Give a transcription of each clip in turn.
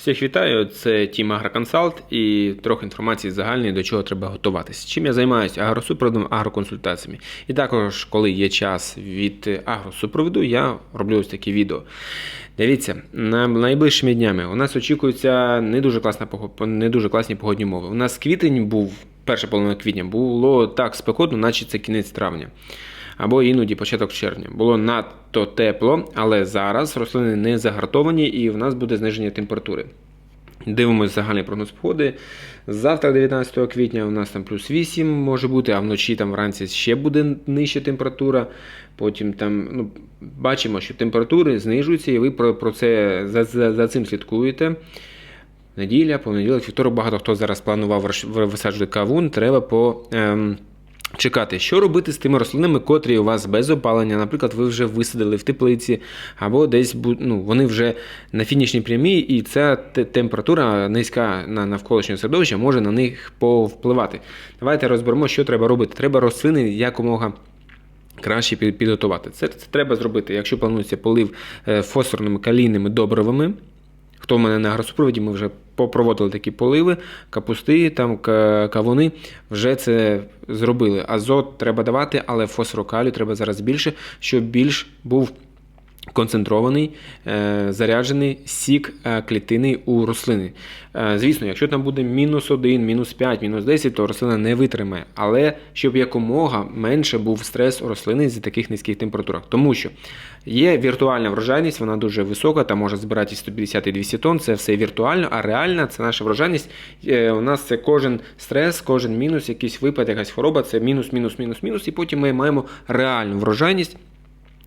Всіх вітаю, це Тім Агроконсалт і трохи інформації загальної, до чого треба готуватися. Чим я займаюся агросупроводом, агроконсультаціями. І також, коли є час від агросупроводу, я роблю ось такі відео. Дивіться, на найближчими днями у нас очікується не дуже класна не дуже класні погодні умови. У нас квітень був, перша половина квітня, було так спекотно, наче це кінець травня. Або іноді початок червня. Було надто тепло, але зараз рослини не загартовані і в нас буде зниження температури. Дивимось загальний прогноз погоди. Завтра, 19 квітня, у нас там плюс 8 може бути, а вночі там вранці ще буде нижча температура. Потім там ну, бачимо, що температури знижуються, і ви про, про це за, за, за цим слідкуєте. Неділя, понеділок, вівторок, багато хто зараз планував висаджувати кавун, треба по. Ем, Чекати, що робити з тими рослинами, котрі у вас без опалення, наприклад, ви вже висадили в теплиці, або десь ну, вони вже на фінішній прямій, і ця температура низька на навколишнє середовище може на них повпливати. Давайте розберемо, що треба робити. Треба рослини якомога краще підготувати. Це, це треба зробити, якщо планується полив е, фосфорними калійними добривами. Хто в мене на агросупроводі, ми вже попроводили такі поливи, капусти, там ка- кавуни, вже це зробили. Азот треба давати, але фосфорокалію треба зараз більше, щоб більш був концентрований, е, заряджений сік е, клітини у рослини. Е, Звісно, якщо там буде мінус 1, мінус 5, мінус 10, то рослина не витримає. Але щоб якомога менше був стрес у рослини з таких низьких температурах. Тому що є віртуальна врожайність, вона дуже висока, там може збирати 150 і 200 тонн, це все віртуально, а реальна це наша врожайність. У нас це кожен стрес, кожен мінус, якийсь випад, якась хвороба, це мінус, мінус, мінус, мінус, і потім ми маємо реальну врожайність.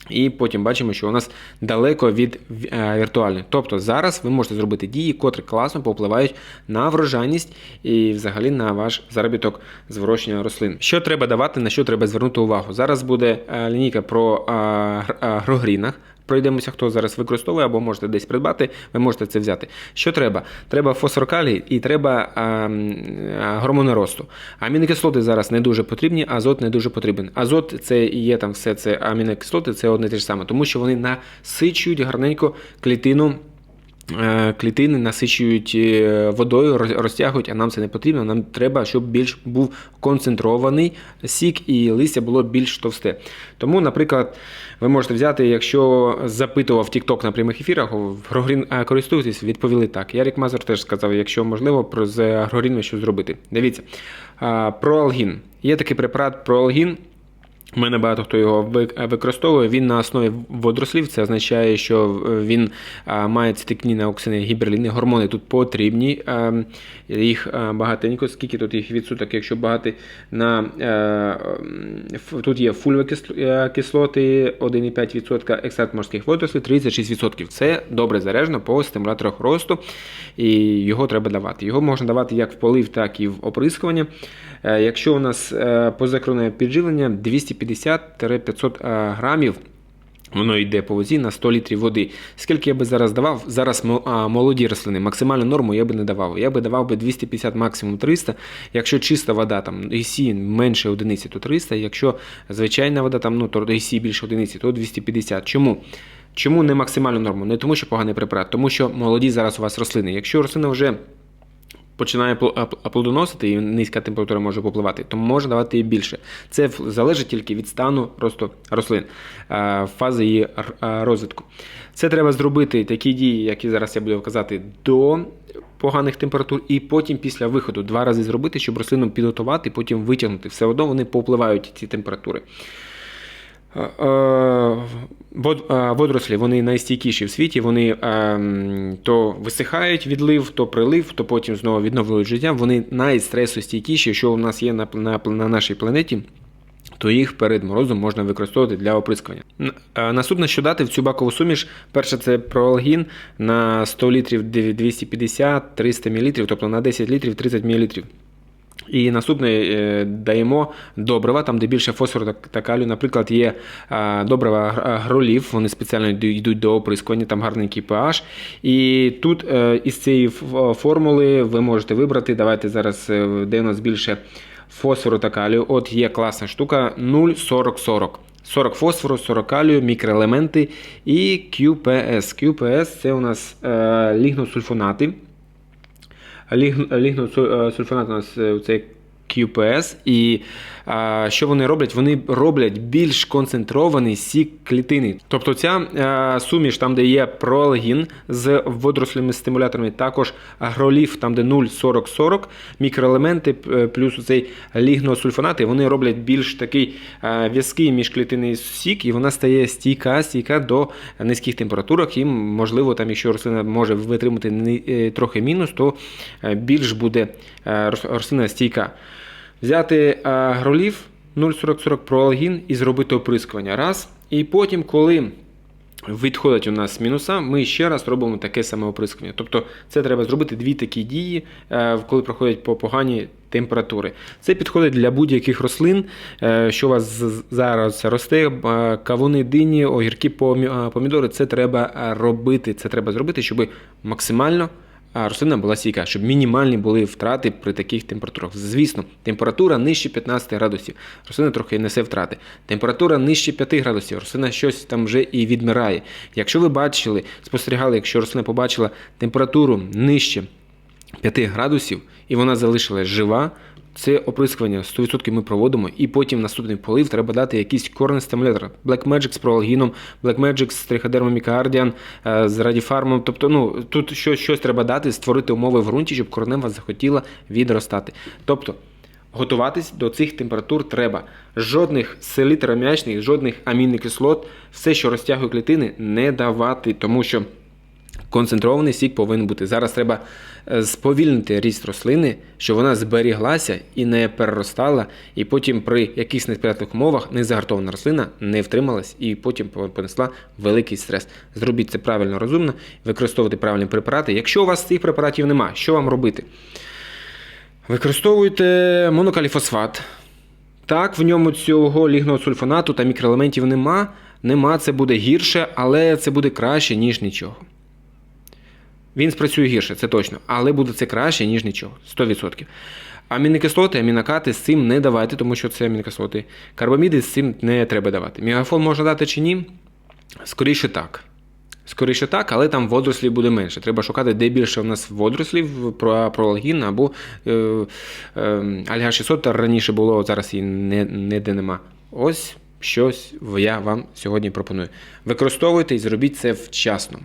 І потім бачимо, що у нас далеко від віртуальних. віртуальної. Тобто зараз ви можете зробити дії, котрі класно попливають на врожайність і взагалі на ваш заробіток з вирощення рослин. Що треба давати, на що треба звернути увагу? Зараз буде е, лінійка про е, е, агрогрінах. Пройдемося, хто зараз використовує або можете десь придбати, ви можете це взяти. Що треба? Треба фосфоркалій і треба а, а, гормони росту. Амінокислоти зараз не дуже потрібні, азот не дуже потрібен. Азот це і є там все це амінокислоти, це одне те ж саме, тому що вони насичують гарненько клітину. Е, Клітини насичують е, водою, розтягують, а нам це не потрібно. Нам треба, щоб більш був концентрований сік і листя було більш товсте. Тому, наприклад, ви можете взяти, якщо запитував TikTok на прямих ефірах, в Грогрін е, користуєтесь, відповіли так. Ярік Мазур теж сказав, якщо можливо, про з агрогрінами що зробити. Дивіться, проалгін. Є такий препарат проалгін. У мене багато хто його використовує. Він на основі водорослів. Це означає, що е, він має цитикніни, оксини, гіберліни. Гормони тут потрібні. е, Їх е, багатенько. Скільки тут їх відсоток, якщо багати на е, тут є фульвокислоти 1,5%, екстракт морських водорослів 36%. Це добре заряджено по стимуляторах росту, і його треба давати. Його можна давати як в полив, так і в оприскування. Е, Якщо у нас е, позакроне підживлення 250-500 е, грамів. Воно йде по возі на 100 літрів води. Скільки я би зараз давав? Зараз молоді рослини, максимальну норму я би не давав. Я би давав би 250, максимум 300. Якщо чиста вода, там IC менше одиниці, то 300. Якщо звичайна вода, там, ну, то IC більше одиниці, то 250. Чому? Чому не максимальну норму? Не тому, що поганий препарат, тому що молоді зараз у вас рослини. Якщо рослина вже починає плодоносити і низька температура може попливати, то може давати і більше. Це залежить тільки від стану росту рослин, е, фази її е, розвитку. Це треба зробити такі дії, які зараз я буду вказати, до поганих температур, і потім після виходу два рази зробити, щоб рослину підготувати, потім витягнути. Все одно вони попливають ці температури. Е, е, е, Водорослі вони найстійкіші в світі. Вони ем, то висихають відлив, то прилив, то потім знову відновлюють життя. Вони найстресостійкіші, що у нас є на, на, на нашій планеті. То їх перед морозом можна використовувати для оприскування. Наступне, що дати в цю бакову суміш, перше це проалгін на 100 літрів 250-300 мл, тобто на 10 літрів 30 мл. І наступне е, даємо добрива, там де більше фосфору та- калію. Наприклад, є е, добрива гр- агролів, вони спеціально йдуть до оприскування, там гарненький pH. І тут е, із цієї формули ви можете вибрати. Давайте зараз, е, де у нас більше фосфору та калію. От є класна штука 0,40-40. 40 фосфору, 40 калію, мікроелементи і QPS. QPS це у нас е, лігносульфонати. Ліг- Лігносульфонат у нас у це QPS. І а, що вони роблять? Вони роблять більш концентрований сік клітини. Тобто ця е, суміш, там, де є проалгін з водорослими стимуляторами, також агроліф, там, де 0,40-40, мікроелементи плюс цей лігносульфонати, вони роблять більш такий в'язкий міжклітинний сік, і вона стає стійка, стійка до низьких температурах. І, можливо, там, якщо рослина може витримати е, трохи мінус, то е, більш буде е, рослина стійка. Взяти е, агроліф 0,40-40 проалгін і зробити оприскування. Раз. І потім, коли відходить у нас мінуса, ми ще раз робимо таке саме оприскування. Тобто це треба зробити дві такі дії, е, коли проходять по погані температури. Це підходить для будь-яких рослин, е, що у вас зараз росте, кавуни, дині, огірки, помідори. Це треба робити. Це треба зробити, щоб максимально рослина була сійка, щоб мінімальні були втрати при таких температурах. Звісно, температура нижче 15 градусів, рослина трохи несе втрати. Температура нижче 5 градусів, рослина щось там вже і відмирає. Якщо ви бачили, спостерігали, якщо рослина побачила температуру нижче 5 градусів і вона залишилась жива. Це оприскування 100% ми проводимо, і потім наступний полив треба дати якийсь корний стимулятор. Black Magic з проалгіном, Black Magic з триходермом мікардіан, е, з радіфармом. Тобто, ну тут щось, щось треба дати, створити умови в ґрунті, щоб коренева захотіла відростати. Тобто, готуватись до цих температур треба. Жодних селітрам'ячних, жодних амінокислот, все, що розтягує клітини, не давати, тому що концентрований сік повинен бути. Зараз треба е, сповільнити ріст рослини, щоб вона зберіглася і не переростала, і потім при якихось несприятливих умовах незагартована рослина не втрималась і потім понесла великий стрес. Зробіть це правильно, розумно, використовуйте правильні препарати. Якщо у вас цих препаратів немає, що вам робити? Використовуйте монокаліфосфат. Так, в ньому цього лігносульфонату та мікроелементів нема. Нема, це буде гірше, але це буде краще, ніж нічого. Він спрацює гірше, це точно, але буде це краще, ніж нічого. 100%. Амінокислоти, амінокати з цим не давайте, тому що це амінокислоти. Карбаміди з цим не треба давати. Мегафон можна дати чи ні? Скоріше так. Скоріше так, але там водорослів буде менше. Треба шукати, де більше в нас водорослів, про проалгін або е, е, альга 600 раніше було, зараз її не, ніде нема. Ось щось я вам сьогодні пропоную. Використовуйте і зробіть це вчасно.